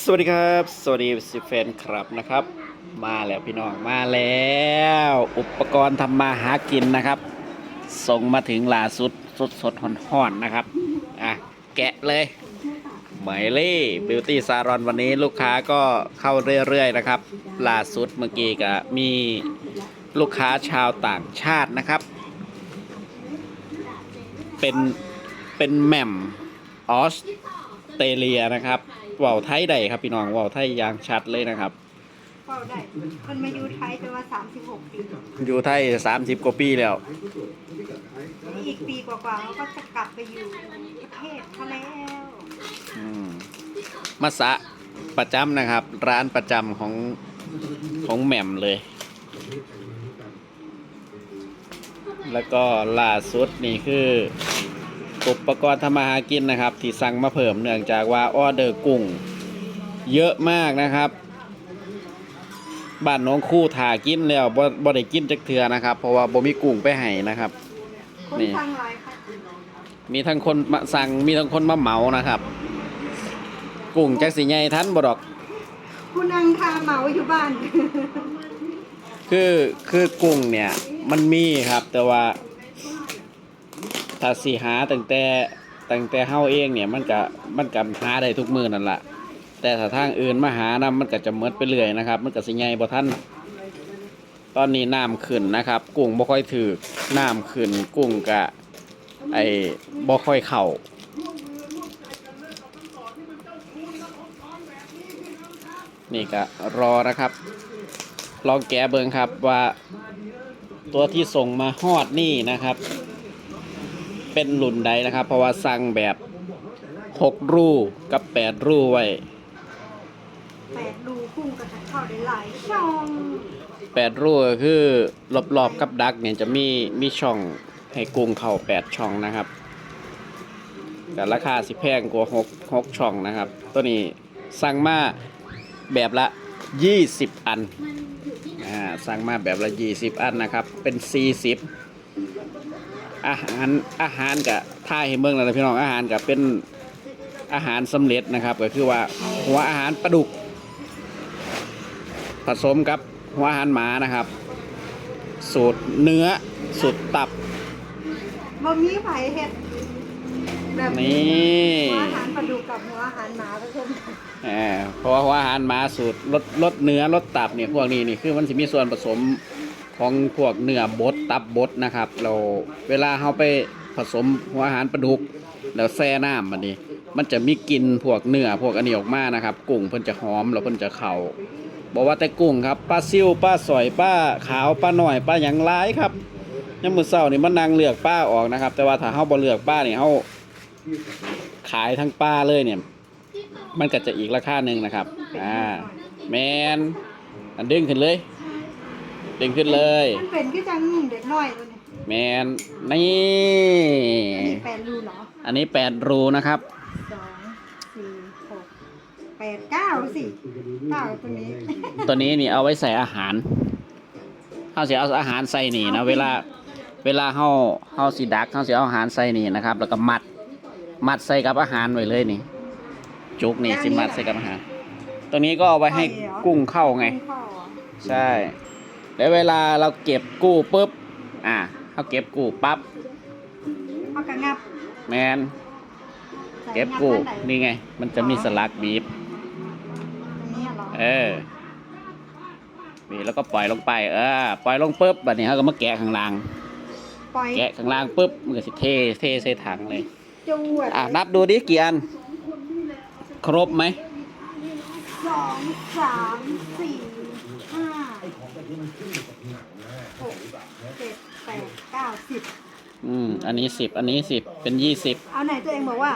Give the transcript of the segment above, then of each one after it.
สวัสดีครับ สวัสดีสิแฟนครับนะครับ มาแล้วพี่น้องมาแล้ว อุปกรณ์ทำมาหากินนะครับ ส่งมาถึงล่าสุดสดสดๆห่อนๆนะครับอะแกะเลยไหมเล่บิวตี้ซารอนวันนี้ลูกค้าก็เข้าเรื่อยๆนะครับล่าสุดเมื่อกี้ก็มีลูกค้าชาวต่างชาตินะครับ เป็นเป็นแหม่มออสเตรเลียนะครับ เว่าวไทยใดครับพี่น้องเว่าวไทยอย่างชัดเลยนะครับ เฝ้าได้มันมาอยู่ไทยแต่ว่า36ปี อยู่ไทย30กว่าปีแล้ว อีกปีกว่าๆเขาก็จะกลับไปอยู่ประเทศเขาแล้ว อืมมัสะประจำนะครับ ร้านประจำของของแหม่มเลย แล้วก็ล่าสุดนี่คือ อุปกรณ์ทำมาหากินนะครับ ที่สั่งมาเพิ่มเนื่องจากว่าออเดอร์กุ้ง เยอะมากนะครับบ้านน้องคู่ถ่ากินแล้วบ่บ่ได้กินจักเทือนะครับ เพราะว่าบ่มีกุ้งไปให้นะครับ คนนี่ทางหลายค่ะมีทั้งคนมาสั่งมีทั้งคนมาเหมานะครับ กุ้งจักสิใหญ่ทันบ่ดอกคุณอังคาเหมาอยู่บ้าน คือคือกุ้งเนี่ยมันมีครับแต่ว่า ถ้าสิหาตั้งแต่ตั้งแต่เฮาเองเนี่ยมันก็มันก็หาได้ทุกมือนั่นละแต่ถ้าทางอื่นมาหานํมันก็จะหมดไปเรื่อยนะครับ มันก็สิใหญ่บ่ทันตอนนี้น้ำขึ้นนะครับ กุ้งบ่ค่อยถือน้ำขึ้นกุ้งก็ไอ้บ่ค่อยเข้านี่ก็รอนะครับ ลองแกะเบิงครับว่าตัวที่ส่งมาฮอดนี่นะครับ เป็นหลุนใดนะครับ เพราะว่าสั่งแบบ6รูกับ8รูไว้แปดรูพุ่งกระทัดเข้าได้หลายช่อง8รูก็คือรอบๆกับดักเนี่ยจะมีมีช่องให้กุ้งเข้า8ช่องนะครับแต่ราคาสิแพงกว่า6 6ช่องนะครับ ตัวนี้สั่งมาแบบละ20อันอ่าสั่งมาแบบละยี่สิบอันนะครับ เป็นสี่สิบ อาหารอาหารกับท่ายให้เมืองแล้วนะพี่น้องอาหารกับเป็นอาหารสำเร็จนะครับ ก็คือว่าหัวอาหารปลาดุก ผสมกับหัวอาหารหมานะครับ สูตรเนื้อสูตรตับบ่มีไผเฮ็ดแบบนี่หัวอาหารปลาดุกกับหัวอาหารหมาผสมกันอ่าเพราะว่าหัวอาหารหมาสูตรลดลดเนื้อลดตับเนี่ยพวกนี้นี่คือมันจะมีส่วนผสม ของพวกเนื้อบดตับบดนะครับ เราเวลาเราไปผสมหัวอาหารปลาดุก แล้วแช่น้ำมันนี่มันจะมีกลิ่นพวกเนื้อพวกอันนี้ออกมานะครับ กุ้งเพิ่นจะหอมแล้วเพิ่นจะเข่าบอกว่าแต่กุ้งครับปลาซิวปลาสอยปลาขาวปลาหน่อยปลาหยังร้ายครับยามมื้อเช้านี่มันนั่งเลือกปลาออกนะครับ แต่ว่าถ้าเฮาบ่เลือกปลาเนี่ยเฮาขายทั้งปลาเลยเนี่ย มันก็จะอีกราคาหนึ่งนะครับ อ่า แมนอันดึงขึ้นเลย ดึงขึ้นเลย มันเป็นคือจังเด็กน้อยตัวนี้แมนนี่ อันนี้แปดรูเหรออันนี้แปดรูนะครับสองสี่หกแปดเก้าสิเก้าตัวนี้ตัวนี้นี่เอาไว้ใส่อาหารเขาสิเอาอาหารใส่นี่นะเวลาเวลาเขาเขาสิดักเขาสิเอาอาหารใส่นี่นะครับ แล้วก็มัดมัดใส่กับอาหารไว้เลยนี่ จุกนี่สิมัดใส่กับอาหาร ตัวนี้ก็เอาไว้ให้กุ้งเข้าไง กุ้เข้าเหรอ ใช่ แล้วเวลาเราเก็บกู้ปุ๊บ อ่าเขาเก็บกู้ปั๊บเอากระงับแมนใส่เก็บกู้งัอันไหนนี่ไง มันจะมีสลักบีบตรงนี้เหรอเออบีบแล้วก็ปล่อยลงไป เออ ปล่อยลงปุ๊บแบบนี้เขาก็มาแกะข้างล่างปล่อยแกะข้างล่างปุ๊บมันก็สิเทเทใส่ถังเลยจวดอะนับดูดิกี่อัน ครบไหมสองสามสี่ห้าหกเจ็ดแปดเก้าสิบ อืม อันนี้สิบ อันนี้สิบ เป็นยี่สิบ เอาไหนตัวเองบอกว่า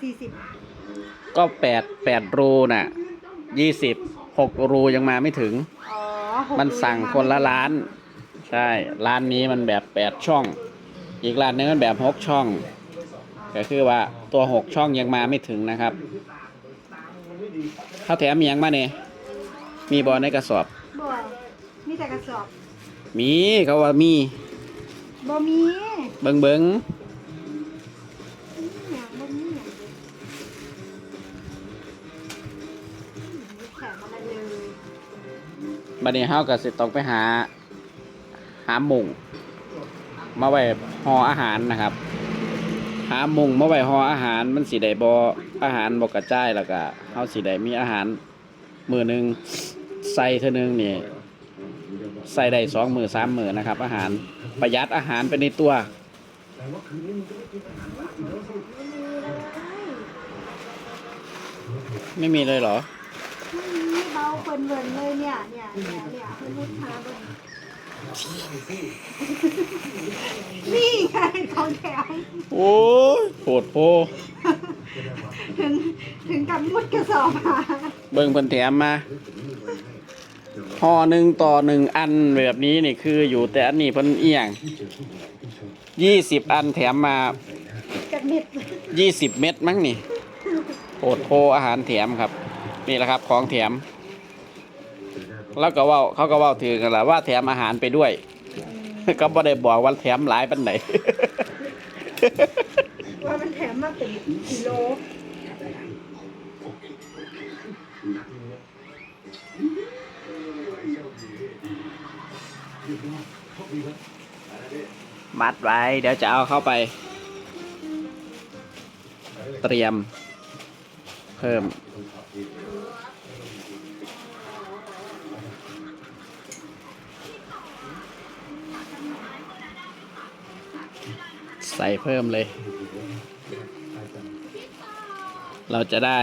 สี่สิบก็แปดแปดรูน่ะยี่สิบหกรูยังมาไม่ถึง อ๋อหกมันสั่งคนละร้าน ใช่ ร้านนี้มันแบบแปดช่อง อีกร้านนึงมันแบบหกช่อง ก็คือว่าตัวหกช่องยังมาไม่ถึงนะครับเขาแถมมีหยังมาเนี่ยมีบอลในกระสอบ บ่มีแต่กระสอบมีเขาว่ามีบ่มี เบิ้งเบิ้งบัดนี้เฮาก็สิต้องไปหา หามุงมาไว้ห่ออาหารนะครับ หามุงมาไว้ห่ออาหารมันสีได้บ่อาหารบอกกระจายแล้วก็เฮาสีได้มีอาหารมือหนึ่งใส่เธอหนึ่งนี่ใส่ได้สองมือสามมือนะครับ อาหารประหยัดอาหารไปในตัว ไม่มีเลยเหรอนี่เบาเปินเวินเลยเนี่ยเนี่ยเนี่ยเนี่ยเพื่อนลูกค้าเบิ่งนี่ไงของแถมโอ้ยโหดโพถึงถึงกับมุดกระสอบมาเบิ่งเพิ่นแถมมาห่อหนึ่งต่อหนึ่งอันแบบนี้นี่คืออยู่แต่อันนี้เพิ่นเอียง ยี่สิบอันแถมมาจากเน็ตยี่สิบเม็ดมั้งนี่โหดโพอาหารแถมครับ นี่แหละครับของแถม แล้วก็เว่าเขาก็เว่าถือกันแหละว่าแถมอาหารไปด้วย ก็บ่ได้บอกว่าแถมหลายปันไหนว่ามันแถมมาเป็นกิโล มัดไว้ เดี๋ยวจะเอาเข้าไป เตรียม เพิ่ม ใส่เพิ่มเลย เราจะได้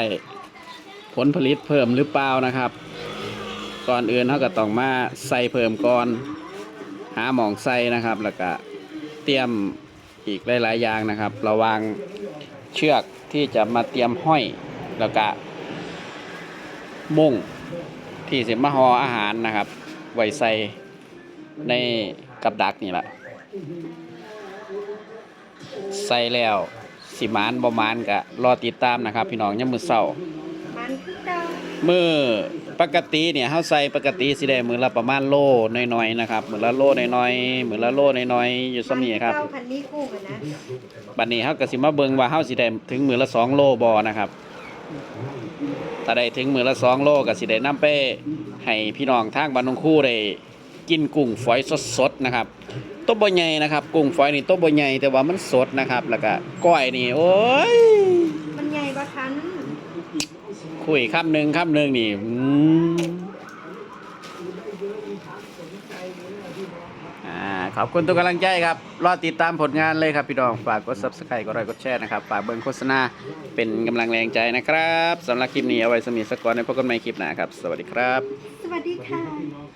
ผลผลิตเพิ่มหรือเปล่านะครับ ก่อนอื่นเขาก็ต้องมาใส่เพิ่มก่อน หาหมองใส่นะครับแล้วก็ เตรียมอีกหลายๆอย่างนะครับ ระวางเชือกที่จะมาเตรียมห้อยแล้วก็มุ้งที่สิมาหออาหารนะครับไว้ใส่ในกับดักนี่แหละใส่แล้วสิมานบ่มานก็รอติดตามนะครับ พี่น้องยามมื้อเช้ามันคือเก่ามือ ปกติเนี่ยเฮาใส่ปกติสิได้มือละประมาณโลน้อยๆนะครับมือละโลน้อยๆมือละโลน้อยๆอยู่ซ้ำนี้ครับเก่าคันนี้กู้กันนะบัดนี้เฮาก็สิมาเบิ่งว่าเฮาสิได้ถึงมือละ2โลบ่นะครับถ้าได้ถึงมือละ2โลก็สิได้นำไปให้พี่น้องทางบ้านนงคู่ได้กินกุ้งฝอยสดๆนะครับตัวบ่ใหญ่นะครับ กุ้งฝอยนี่ตัวบ่ใหญ่แต่ว่ามันสดนะครับ แล้วก็ก้อยนี่โอ้ย มันใหญ่กว่าทัน คุยคำหนึ่งคำหนึ่งนี่อ่าขอบคุณทุกกำลังใจครับ รอติดตามผลงานเลยครับพี่น้อง ฝากกด subscribe กดไลค์กดแชร์นะครับ ฝากเบิ่งโฆษณาเป็นกำลังแรงใจนะครับสำหรับคลิปนี้เอาไว้สมีสกอร์ในพบกันใหม่คลิปหน้าครับ สวัสดีครับ สวัสดีค่ะ